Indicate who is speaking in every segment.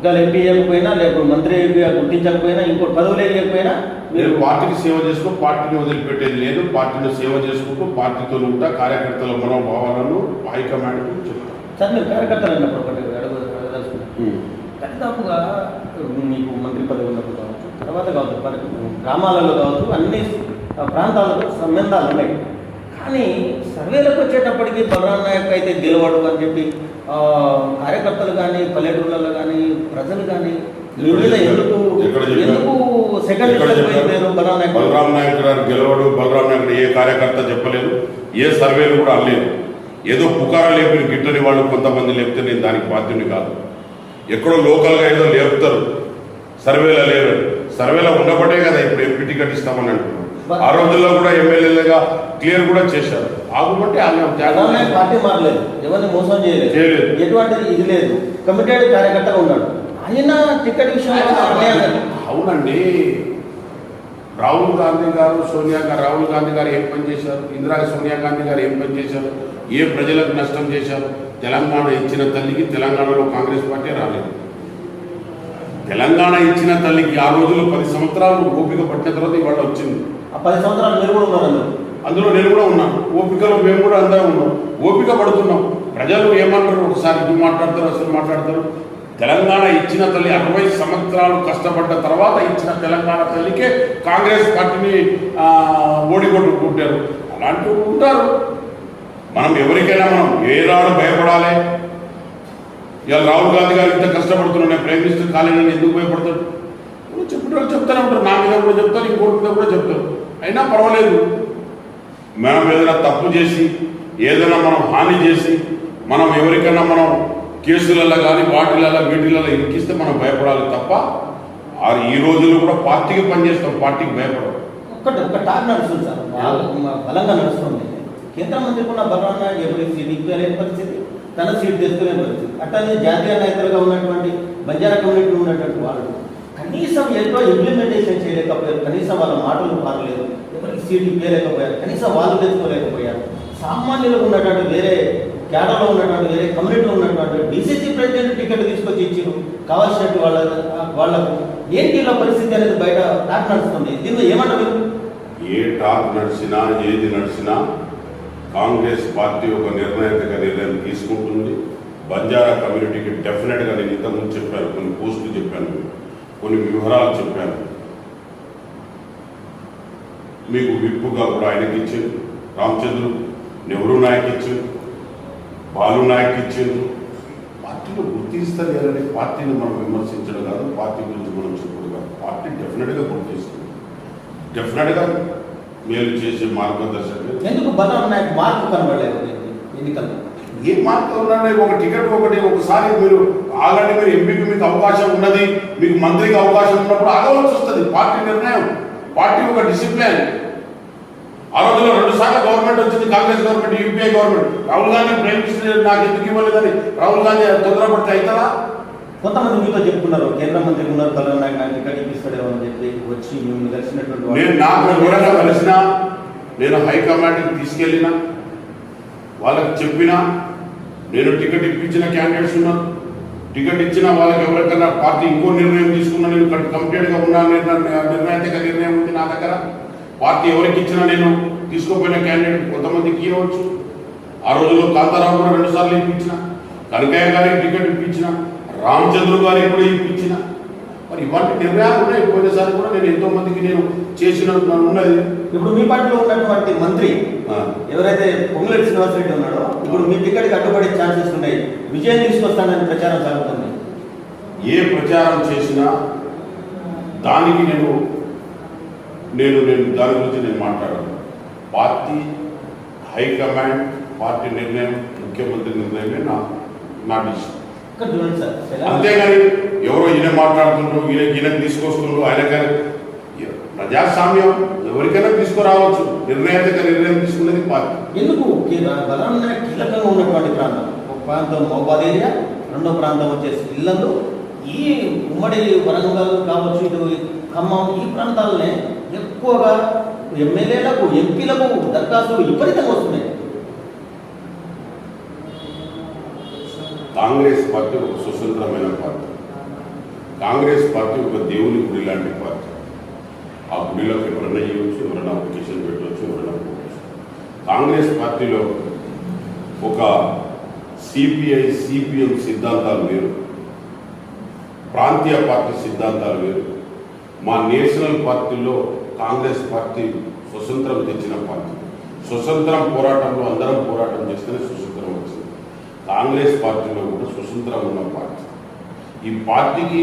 Speaker 1: ఒకవేళ ఎంపీ ఇవ్వకపోయినా లేకపోతే మంత్రి గుర్తించకపోయినా ఇంకోటి పదవులు ఇవ్వకపోయినా
Speaker 2: మీరు పార్టీకి సేవ చేసుకో పార్టీని వదిలిపెట్టేది లేదు. పార్టీని సేవ చేసుకుంటూ పార్టీతో ఉంటా. కార్యకర్తల మనోభావాలను హైకమాండ్కు చెప్తాం
Speaker 1: సార్ మీరు కార్యకర్తలు అన్నప్పుడు ఒకటి దాదాపుగా మీకు మంత్రి పదవి ఉన్నప్పుడు కావచ్చు తర్వాత కావచ్చు గ్రామాలలో కావచ్చు అన్ని ప్రాంతాలలో సంబంధాలు ఉన్నాయి. కానీ సర్వేలకు వచ్చేటప్పటికి బలరాం నాయక్ అయితే గెలవడు అని చెప్పి కార్యకర్తలు కానీ పల్లెటూళ్ళలో కానీ ప్రజలు కానీ ఎందుకు? ఎందుకు సెకండ్ బలరాం నాయక్?
Speaker 2: గారు గెలవడు బలరాం నాయక్ ఏ కార్యకర్త చెప్పలేదు ఏ సర్వేలు కూడా అనలేదు. ఏదో పుకారా లేపిన గిట్టని వాళ్ళు కొంతమంది లేపితే నేను దానికి బాధ్యుని కాదు. ఎక్కడో లోకల్గా ఏదో లేపుతారు. సర్వేలో లేరు. సర్వేలో ఉండబట్టే కదా ఇప్పుడు ఎంపీ టికెట్ ఇస్తామని అంటున్నారు. ఆ రోజుల్లో కూడా ఎమ్మెల్యేలుగా క్లియర్ కూడా చేశారు. ఆగుమంటే
Speaker 1: నాయక్ పార్టీ మారలేదు ఎవరిని మోసం చేయలేదు. ఎటువంటిది ఇది లేదు. కమిటెడ్ కార్యకర్తగా ఉన్నాడు. ఆయన టికెట్ విషయంలో
Speaker 2: అవునండి. రాహుల్ గాంధీ గారు సోనియా గారు రాహుల్ గాంధీ గారు ఏం పని చేశారు? ఇందిరా సోనియా గాంధీ గారు ఏం పని చేశారు? ఏ ప్రజలకు నష్టం చేశారు? తెలంగాణ ఇచ్చిన తల్లికి తెలంగాణలో కాంగ్రెస్ పార్టీ రాలేదు. తెలంగాణ ఇచ్చిన తల్లికి ఆ రోజుల్లో పది సంవత్సరాలు ఓపిక పట్టిన తర్వాత ఇవాళ వచ్చింది.
Speaker 1: పది సంవత్సరాలు మీరు కూడా ఉన్నారు అందులో.
Speaker 2: అందులో నేను కూడా ఉన్నాను ఓపికలో మేము కూడా అందరం ఉన్నాం. ఓపిక పడుతున్నాం. ప్రజలు ఏమంటారు? ఒకసారి ఇది మాట్లాడతారు? అసలు మాట్లాడతారు? తెలంగాణ ఇచ్చిన తల్లి అరవై సంవత్సరాలు కష్టపడ్డ తర్వాత ఇచ్చిన తెలంగాణ తల్లికే కాంగ్రెస్ పార్టీని ఆ, ఓడిగొట్టుకుంటారు. అలాంటివి ఉంటారు. మనం ఎవరికైనా మనం ఏనాడు భయపడాలి? ఇవాళ రాహుల్ గాంధీ గారు ఇంత కష్టపడుతున్నాను నేను ప్రైమ్ మినిస్టర్ కాలేనని ఎందుకు భయపడతాడు? చెప్పేటోళ్ళు చెప్తానే ఉంటారు. నా మీద కూడా చెప్తారు ఇంకోటి మీద కూడా చెప్తారు. అయినా పర్వాలేదు. మనం ఏదైనా తప్పు చేసి ఏదైనా మనం హాని చేసి మనం ఎవరికైనా మనం కేసులలో కానీ వాటిలలో వీటిలలో ఇరికిస్తే మనం భయపడాలి తప్ప ఆ ఈ రోజుల్లో కూడా పార్టీకి పనిచేస్తాం పార్టీకి భయపడం
Speaker 1: ఒక్కటి ఒక టాక్ నడుస్తుంది సార్. బలంగా నడుస్తుంది. కేంద్ర మంత్రి కూడా బలరాం నాయక్ ఎవరి సీట్? పరిస్థితి? తన సీట్ తెచ్చుకోలేని పరిస్థితి. అట్లనే జాతీయ నాయకులుగా ఉన్నటువంటి బంజారా కమ్యూనిటీ ఉన్నటువంటి వాళ్ళు. కనీసం ఎన్నో ఇంప్లిమెంటేషన్ చేయలేకపోయారు. కనీసం వాళ్ళ మాటలు మారలేదు. ఎవరికి సీట్లు ఇవ్వలేకపోయారు కనీసం వాళ్ళు తెచ్చుకోలేకపోయారు. సామాన్యులకు ఉన్నటువంటి వేరే కేరళలో ఉన్నటువంటి వేరే కమ్యూనిటీలో ఉన్నటువంటి బీసీసీ ప్రెసిడెంట్ టికెట్ తీసుకొచ్చి ఇచ్చారు. కావాల్సినట్టు వాళ్ళ వాళ్ళకు ఏంటి ఇలా పరిస్థితి అనేది బయట టాక్ నడుస్తుంది? దీనిలో ఏమంటారు?
Speaker 2: ఏ టాక్ నడిచినా ఏది నడిచినా కాంగ్రెస్ పార్టీ ఒక నిర్ణయాత్మక నిర్ణయం తీసుకుంటుంది. బంజారా కమ్యూనిటీకి డెఫినెట్గా నేను ఇంతకుముందు చెప్పాను కొన్ని పోస్టులు చెప్పాను. కొన్ని వివరాలు చెప్పాను. మీకు విప్పుగా కూడా ఆయనకి ఇచ్చారు రామచంద్రు నెహ్రూ నాయక్ ఇచ్చారు. బాలు నాయక్ ఇచ్చారు. పార్టీలో గుర్తిస్తారు లేదంటే పార్టీని మనం విమర్శించడం కాదు పార్టీ గురించి మనం చెప్పడం కాదు. పార్టీ డెఫినెట్గా గుర్తిస్తుంది డెఫినెట్గా మేలు చేసే మార్గదర్శకులు
Speaker 1: ఎందుకు బలరాం నాయక్ మార్పు కనబడలేదు? ఎన్నికల్లో.
Speaker 2: ఏ మార్పు ఉన్నాడే ఒక టికెట్ ఒకటి ఒకసారి మీరు ఆల్రెడీ మీరు ఎంపీకి మీకు అవకాశం ఉన్నది మీకు మంత్రికి అవకాశం ఉన్నప్పుడు ఆగవలసి వస్తుంది. పార్టీ నిర్ణయం పార్టీ ఒక డిసిప్లిన్. ఆ రోజుల్లో రెండు సార్లు గవర్నమెంట్ వచ్చింది Congress government UPI government. Rahul Gandhi ప్రేమిస్తే నాకు ఎందుకు ఇవ్వలేదని రాహుల్ గాంధీ తొందరపడితే అవుతుందా?
Speaker 1: కొంతమంది మీతో చెప్పుకున్నారు కేంద్ర మంత్రి ఉన్నారు బలరాం నాయక్ నాకు టికెట్ ఇప్పిస్తాడేమో అని చెప్పి వచ్చి మేము కలిసినటువంటి.
Speaker 2: నేను నాకు ఎవరైనా కలిసినా నేను హైకమాండ్కి తీసుకెళ్ళినా వాళ్ళకి చెప్పినా నేను టికెట్ ఇప్పించిన క్యాండిడేట్స్ ఉన్నారు. టికెట్ ఇచ్చిన వాళ్ళకి ఎవరికైనా పార్టీ ఇంకో నిర్ణయం తీసుకున్నా నేను కంప్లీట్గా ఉన్నా నిర్ణయం నిర్ణయాత్మక నిర్ణయం ఉంది నా దగ్గర. పార్టీ ఎవరికి ఇచ్చినా నేను తీసుకోపోయిన క్యాండిడేట్ కొంతమందికి ఇవ్వచ్చు. ఆ రోజుల్లో కాంతారావు కూడా రెండు సార్లు ఇప్పించిన కనకయ్య గారికి టికెట్ ఇప్పించిన రామచంద్రు గారికి కూడా ఇప్పించిన. మరి ఇవాటి నిర్ణయాలు ఉన్నాయి. పోయినసారి కూడా నేను ఎంతో మందికి నేను చేసిన ఉన్నది.
Speaker 1: ఇప్పుడు మీ పార్టీలో ఉన్నటువంటి మంత్రి ఎవరైతే పొంగులేటి శ్రీనివాసరెడ్డి ఉన్నాడో ఇప్పుడు మీ టికెట్కి అడ్డుపడే ఛాన్సెస్ ఉన్నాయి. విజయం తీసుకొస్తానని ప్రచారం సాగుతుంది.
Speaker 2: ఏ ప్రచారం చేసినా దానికి నేను నేను నేను దాని గురించి నేను మాట్లాడాను. పార్టీ హైకమాండ్ పార్టీ నిర్ణయం ముఖ్యమంత్రి నిర్ణయమే నా నా డిసిషన్. అంతేగాని ఎవరో ఈయన మాట్లాడుతుండ్రు ఈయన ఈయన తీసుకొస్తుండ్రు ఆయన కానీ ప్రజాస్వామ్యం ఎవరికైనా తీసుకురావచ్చు. నిర్ణయాత్మక నిర్ణయం తీసుకునేది పార్టీ.
Speaker 1: ఎందుకు? నాయక్ కీలకంగా ఉన్నటువంటి ప్రాంతం. ఒక ప్రాంతం మహబాద్ ఏరియా రెండో ప్రాంతం వచ్చేసి ఇల్లందు ఈ ఉమ్మడి వరంగల్ కావచ్చు ఇటు ఖమ్మం ఈ ప్రాంతాలనే ఎక్కువగా ఎమ్మెల్యేలకు ఎంపీలకు దరఖాస్తులు విపరీతంగా వస్తున్నాయి.
Speaker 2: కాంగ్రెస్ పార్టీ ఒక స్వతంత్రమైన పార్టీ. కాంగ్రెస్ పార్టీ ఒక దేవుని గుడి లాంటి పార్టీ. ఆ గుడిలోకి ఎవరన్నా ఇవ్వచ్చు ఎవరన్నా అప్లికేషన్ పెట్టవచ్చు ఎవరన్నా కాంగ్రెస్ పార్టీలో ఒక సిపిఐ సిపిఎం సిద్ధాంతాలు వేరు. ప్రాంతీయ పార్టీ సిద్ధాంతాలు వేరు. మా నేషనల్ పార్టీలో కాంగ్రెస్ పార్టీ స్వతంత్రం తెచ్చిన పార్టీ. స్వతంత్రం పోరాటంలో అందరం పోరాటం చేస్తేనే స్వతంత్రం వచ్చింది. కాంగ్రెస్ పార్టీలో కూడా స్వతంత్రం ఉన్న పార్టీ. ఈ పార్టీకి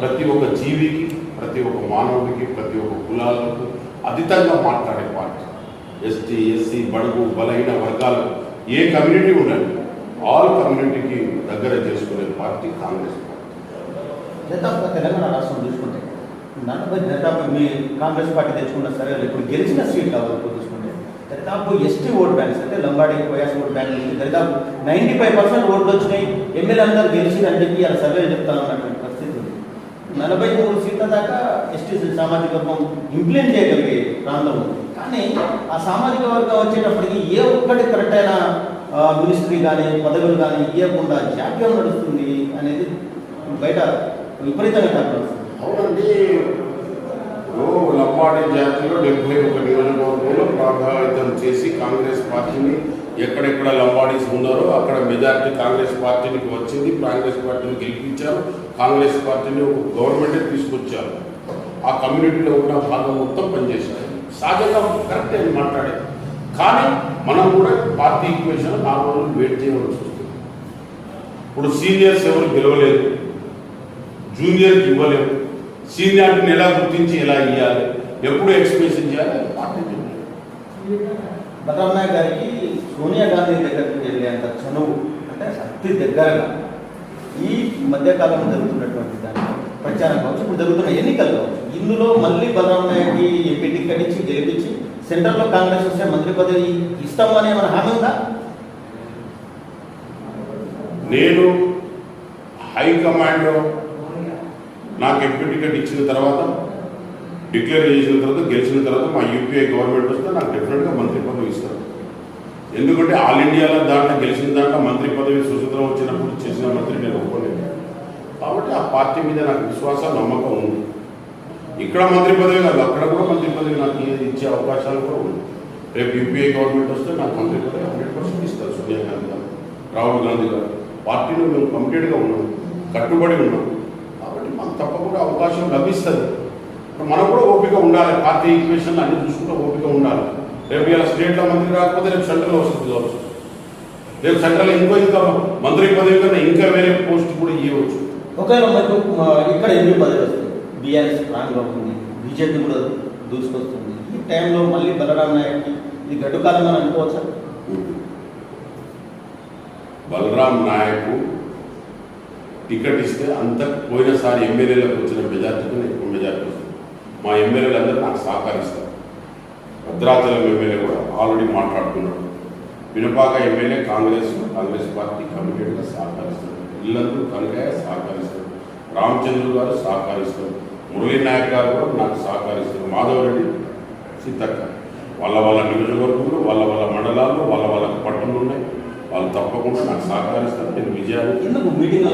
Speaker 2: ప్రతి ఒక్క జీవికి ప్రతి ఒక్క మానవుడికి ప్రతి ఒక్క కులాలకు అతీతంగా మాట్లాడే పార్టీ. ఎస్టీ ఎస్సీ బడుగు బలహీన వర్గాలు ఏ కమ్యూనిటీ ఉండండి ఆల్ కమ్యూనిటీకి దగ్గర చేసుకునే పార్టీ కాంగ్రెస్ పార్టీ.
Speaker 1: తెలంగాణ రాష్ట్రం చూసుకుంటే నలభై దాదాపు మీ కాంగ్రెస్ పార్టీ తెచ్చుకున్న సరే ఇప్పుడు గెలిచిన సీట్ కావాలి చూసుకుంటే. దాదాపు ఎస్టీ ఓట్ బ్యాంక్స్ అంటే లంబాడి వైఎస్ ఓట్ బ్యాంక్ నుంచి దాదాపు నైంటీ ఫైవ్ పర్సెంట్ ఓట్లు వచ్చినాయి. ఎమ్మెల్యే అందరూ గెలిచి అని చెప్పి అలా సర్వే చెప్తా ఉన్నటువంటి నలభై మూడు సీట్ల దాకా ఎస్టీ సామాజిక వర్గం ఇంప్లిమెంట్ చేయగలిగే ప్రాంతం ఉంది. కానీ ఆ సామాజిక వర్గం వచ్చేటప్పటికి ఏ ఒక్కటి కరెక్ట్ అయిన మినిస్ట్రీ కానీ పదవులు కానీ ఇవ్వకుండా జాప్యం నడుస్తుంది అనేది బయట విపరీతంగా కనపడుతుంది
Speaker 2: అవునండి. ఓ లంబాడి జాతిలో డెబ్బై ఒక నియోజకవర్గంలో ప్రభావితం చేసి కాంగ్రెస్ పార్టీని ఎక్కడెక్కడ లంబాడీస్ ఉన్నారో అక్కడ మెజార్టీ కాంగ్రెస్ పార్టీకి వచ్చింది. కాంగ్రెస్ పార్టీని గెలిపించారు. కాంగ్రెస్ పార్టీని ఒక గవర్నమెంటే తీసుకొచ్చారు. ఆ కమ్యూనిటీలో ఉన్న భాగం మొత్తం పనిచేశారు. సహజంగా కరెక్ట్ అని మాట్లాడేది. కానీ మనం కూడా పార్టీ ఈక్వేషన్ నాలుగు రోజులు వెయిట్ చేయవలసి వస్తుంది. ఇప్పుడు సీనియర్స్ ఎవరు గెలవలేదు. జూనియర్కి ఇవ్వలేము సీనియారిటీని ఎలా గుర్తించి ఎలా ఇవ్వాలి ఎప్పుడు ఎక్స్ప్రెషన్ చేయాలి?
Speaker 1: నాయక్ గారికి సోనియా గాంధీ దగ్గరికి వెళ్ళేంత చనువు అంటే అతి దగ్గరగా ఈ మధ్యకాలంలో జరుగుతున్నటువంటి దాని ప్రచారం కావచ్చు ఇప్పుడు జరుగుతున్న ఎన్నికలు కావచ్చు ఇందులో మళ్ళీ బలరాం నాయక్కి ఎంపీ టికెట్ ఇచ్చి గెలిపించి సెంట్రల్లో కాంగ్రెస్ వస్తే మంత్రి పదవి ఇస్తామని ఏమైనా హామీ ఉందా?
Speaker 2: నేను హైకమాండ్ నాకు ఎంపీ టికెట్ ఇచ్చిన తర్వాత డిక్లేర్ చేసిన తర్వాత గెలిచిన తర్వాత మా యూపీఐ గవర్నమెంట్ వస్తే నాకు డెఫినెట్గా మంత్రి పదవి ఇస్తారు. ఎందుకంటే ఆల్ ఇండియాలో దాంట్లో గెలిచిన దాంట్లో మంత్రి పదవి సుసూత్రం వచ్చినప్పుడు చేసిన మంత్రి నేను ఒప్పుకోలేదు. కాబట్టి ఆ పార్టీ మీద నాకు విశ్వాసం నమ్మకం ఉంది. ఇక్కడ మంత్రి పదవి కాదు అక్కడ కూడా మంత్రి పదవి నాకు ఇచ్చే అవకాశాలు కూడా ఉన్నాయి. రేపు యూపీఐ గవర్నమెంట్ వస్తే నాకు మంత్రి పదవి హండ్రెడ్ పర్సెంట్ ఇస్తారు సోనియా గాంధీ గారు రాహుల్ గాంధీ గారు. పార్టీలో మేము కంప్లీట్గా ఉన్నాం కట్టుబడి ఉన్నాం. తప్పకుండా అవకాశం లభిస్తుంది. ఇప్పుడు మనం కూడా ఓపిక ఉండాలి. పార్టీ ఈక్వేషన్ అన్ని చూసుకుంటే ఓపిక ఉండాలి. రేపు ఇలా స్టేట్లో మంత్రి రాకపోతే రేపు సెంట్రల్ వస్తుంది కావచ్చు. రేపు సెంట్రల్ ఇంకో ఇంకా మంత్రి పదవి కన్నా ఇంకా వేరే పోస్ట్ కూడా ఇవ్వచ్చు
Speaker 1: ఒకవేళ మనకు ఇక్కడ ఎంపీ పదవి వస్తుంది. బీఆర్ఎస్ స్ట్రాంగ్గా ఉంది బీజేపీ కూడా దూసుకొస్తుంది. ఈ టైంలో మళ్ళీ బలరాం నాయక్కి ఇది గడ్డు కాలం అని అనుకోవచ్చా?
Speaker 2: బలరాం నాయకు టికెట్ ఇస్తే అంత పోయినసారి ఎమ్మెల్యేలకు వచ్చిన మెజార్టీతో ఎక్కువ మెజార్టీ వస్తుంది. మా ఎమ్మెల్యేలు అందరూ నాకు సహకరిస్తారు. భద్రాచలం ఎమ్మెల్యే కూడా ఆల్రెడీ మాట్లాడుతున్నాడు వినపాక ఎమ్మెల్యే కాంగ్రెస్ కాంగ్రెస్ పార్టీ కమిటెడ్గా సహకరిస్తారు. ఇల్లందరూ కనకయ్య సహకరిస్తారు. రామచంద్రు గారు సహకరిస్తారు. మురళీ నాయక్ గారు కూడా నాకు సహకరిస్తారు. మాధవరెడ్డి సీతక్క. వాళ్ళ వాళ్ళ నియోజకవర్గంలో వాళ్ళ వాళ్ళ మండలాల్లో వాళ్ళ వాళ్ళ పట్టణాలు ఉన్నాయి వాళ్ళు తప్పకుండా నాకు సహకరిస్తారు. నేను విజయాన్ని
Speaker 1: ఎందుకు మీటింగ్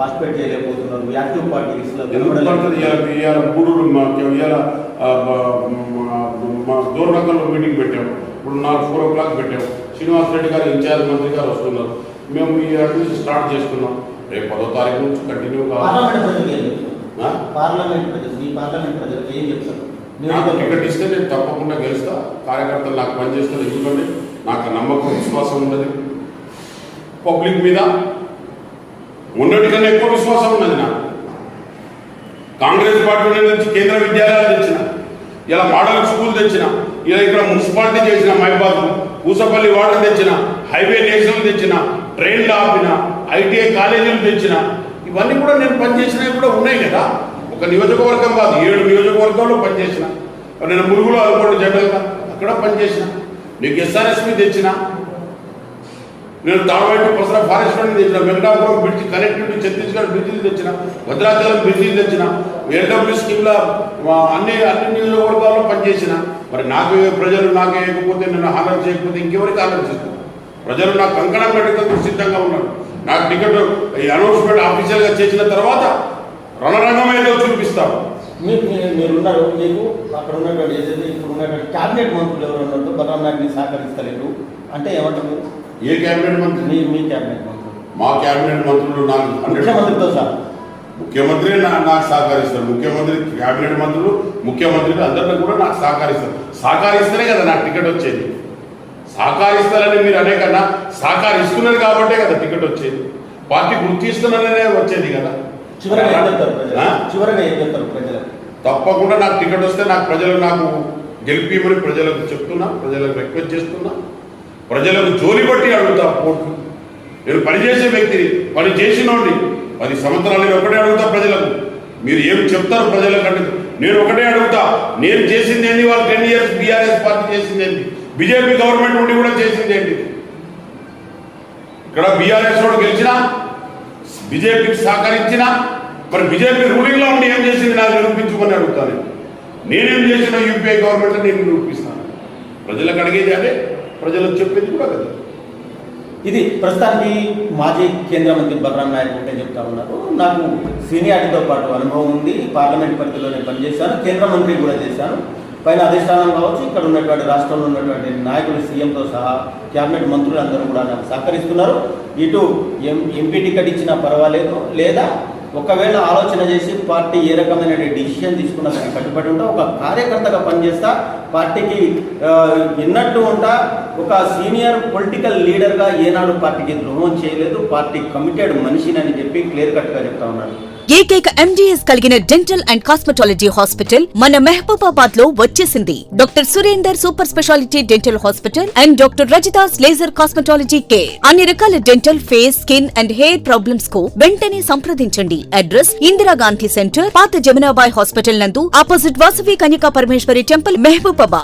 Speaker 1: పార్టిసిపేట్ చేయలేకపోతున్నారు? యాక్టివ్
Speaker 2: పడుతుంది ఇవాళ గూడూరు మాకు ఇవాళ మా- దూరనగర్లో మీటింగ్ పెట్టాం ఇప్పుడు నాకు ఫోర్ ఓ క్లాక్ పెట్టాం శ్రీనివాస్ రెడ్డి గారు ఇన్ఛార్జ్ మంత్రి గారు వస్తున్నారు. మేము ఈ అటు నుంచి స్టార్ట్ చేసుకున్నాం. రేపు పదో తారీఖు నుంచి కంటిన్యూ కావాలి నాకు టికెట్ ఇస్తే నేను తప్పకుండా గెలుస్తా. కార్యకర్తలు నాకు పనిచేస్తారు ఎందుకంటే నాకు నమ్మకం విశ్వాసం ఉన్నది. పబ్లిక్ మీద ఉన్నటికన్నా ఎక్కువ విశ్వాసం ఉన్నది నాకు. కాంగ్రెస్ పార్టీ నుంచి కేంద్ర విద్యాలయాలు తెచ్చిన ఇలా మోడల్ స్కూల్ తెచ్చిన ఇలా ఇక్కడ మున్సిపాలిటీ చేసిన మైబాద్ పూసపల్లి వాటర్ తెచ్చిన హైవే నేషనల్ తెచ్చిన ట్రైన్లు ఆపిన ఐటీఐ కాలేజీలు తెచ్చిన ఇవన్నీ కూడా నేను పనిచేసినవి కూడా ఉన్నాయి కదా. ఒక నియోజకవర్గం కాదు ఏడు నియోజకవర్గాల్లో పనిచేసిన. నేను మురుగులో అనుకోండి జనరల్గా అక్కడ పనిచేసిన. నీకు ఎస్ఆర్ఎస్పి తెచ్చిన నేను తాడవాటి పసరా ఫారెస్ట్ నుండి తెచ్చిన వెంకటాపురం బ్రిడ్జ్ కనెక్టివిటీ ఛత్తీస్గఢ్ బ్రిడ్జిలు తెచ్చిన భద్రాచలం బ్రిడ్జిలు తెచ్చిన ఎల్డబ్ల్యూ స్కీమ్లో అన్ని అన్ని నియోజకవర్గాల్లో పనిచేసిన. మరి నాకు ప్రజలు నాకు వేయకపోతే నేను హానర్ చేయకపోతే ఇంకెవరికి హానర్ చేస్తాను ప్రజలు నాకు కంకణం పెట్టేందుకు సిద్ధంగా ఉన్నారు. నాకు టికెట్ ఈ అనౌన్స్మెంట్ ఆఫీషియల్గా చేసిన తర్వాత రణరంగం ఏదో చూపిస్తాను
Speaker 1: మీరు మీరు- మీరున్నారు మీకు అక్కడ ఉన్నటువంటి ఏదైతే ఇప్పుడు ఉన్నటువంటి క్యాబినెట్ మంత్రులు ఎవరు ఉన్నారో బలరాం నాయకుని సహకరిస్తలేరు అంటే ఏమంటారు
Speaker 2: ఏ క్యాబినెట్ మంత్రి?
Speaker 1: మీ మీ క్యాబినెట్ మంత్రులు.
Speaker 2: మా క్యాబినెట్ మంత్రులు నాకు
Speaker 1: ముఖ్యమంత్రితో సహా.
Speaker 2: ముఖ్యమంత్రి నా- నాకు సహకరిస్తారు. ముఖ్యమంత్రి క్యాబినెట్ మంత్రులు ముఖ్యమంత్రులు అందరినీ కూడా నాకు సహకరిస్తారు. సహకరిస్తేనే కదా నాకు టికెట్ వచ్చేది. సహకరిస్తారని మీరు అనే కన్నా సహకరిస్తున్నారు కాబట్టే కదా టికెట్ వచ్చేది. పార్టీ గుర్తిస్తున్నారనే వచ్చేది కదా.
Speaker 1: చివరగా ఏం చెప్తారు ప్రజలకు
Speaker 2: తప్పకుండా నాకు టికెట్ వస్తే నాకు ప్రజలు నాకు గెలిపిమని ప్రజలకు చెప్తున్నా ప్రజలకు రిక్వెస్ట్ చేస్తున్నా. ప్రజలకు జోలి బట్టి అడుగుతా ఓట్లు నేను పనిచేసే వ్యక్తిని పని చేసినోడిని పది సంవత్సరాలు నేను ఒకటే అడుగుతా ప్రజలకు. మీరు ఏం చెప్తారు ప్రజలకంటే నేను ఒకటే అడుగుతా నేను చేసింది ఏంటి వాళ్ళు టెన్ ఇయర్స్ బీఆర్ఎస్ పార్టీ చేసింది ఏంటి బీజేపీ గవర్నమెంట్ ఉండి కూడా చేసింది ఏంటి ఇక్కడ బీఆర్ఎస్ వాడు గెలిచినా బీజేపీకి సహకరించినా మరి బీజేపీ రూలింగ్లో ఉండి ఏం చేసింది? నాకు నిరూపించుకొని అడుగుతాను నేనేం. చేసిన యూపీఐ గవర్నమెంట్ నేను నిరూపిస్తాను. ప్రజలకు అడిగేది అదే. ప్రజలకు చెప్పేది కూడా కదా
Speaker 1: ఇది ప్రస్తుతానికి మాజీ కేంద్ర మంత్రి బలరాం నాయక్ ఒకటే చెప్తా ఉన్నారు. నాకు సీనియారిటీతో పాటు అనుభవం ఉంది. పార్లమెంట్ పరిధిలో నేను పనిచేశాను. కేంద్ర మంత్రి కూడా చేశాను. పైన అధిష్టానం కావచ్చు ఇక్కడ ఉన్నటువంటి రాష్ట్రంలో ఉన్నటువంటి నాయకులు సీఎంతో సహా క్యాబినెట్ మంత్రులు అందరూ కూడా నాకు సహకరిస్తున్నారు. ఇటు ఎం ఎంపీ టికెట్ ఇచ్చినా పర్వాలేదు. లేదా ఒకవేళ ఆలోచన చేసి పార్టీ ఏ రకమైన డిసిషన్ తీసుకున్న దానికి కట్టుబడి ఉంటా ఒక కార్యకర్తగా పనిచేస్తా పార్టీకి విన్నట్టు ఉంటా ఒక సీనియర్ పొలిటికల్ లీడర్గా ఏనాడు పార్టీకి ద్రోహం చేయలేదు పార్టీ కమిటెడ్ మనిషినని చెప్పి క్లియర్ కట్గా చెప్తా ఉన్నాడు.
Speaker 3: ఏకైక ఎంజీఎస్ కలిగిన డెంటల్ అండ్ కాస్మెటాలజీ హాస్పిటల్ మన మెహబూబాబాద్లో వచ్చేసింది. Doctor Surender super speciality dental hospital and doctor Rajitha's laser cosmetology care. అన్ని రకాల dental face skin and hair ప్రాబ్లమ్స్కు వెంటనే సంప్రదించండి. అడ్రస్ ఇందిరాగాంధీ సెంటర్ పాత జమునాబాయ్ హాస్పిటల్ నందు ఆపోజిట్ వాసవి కన్యకా పరమేశ్వరి టెంపుల్ మెహబూబాబా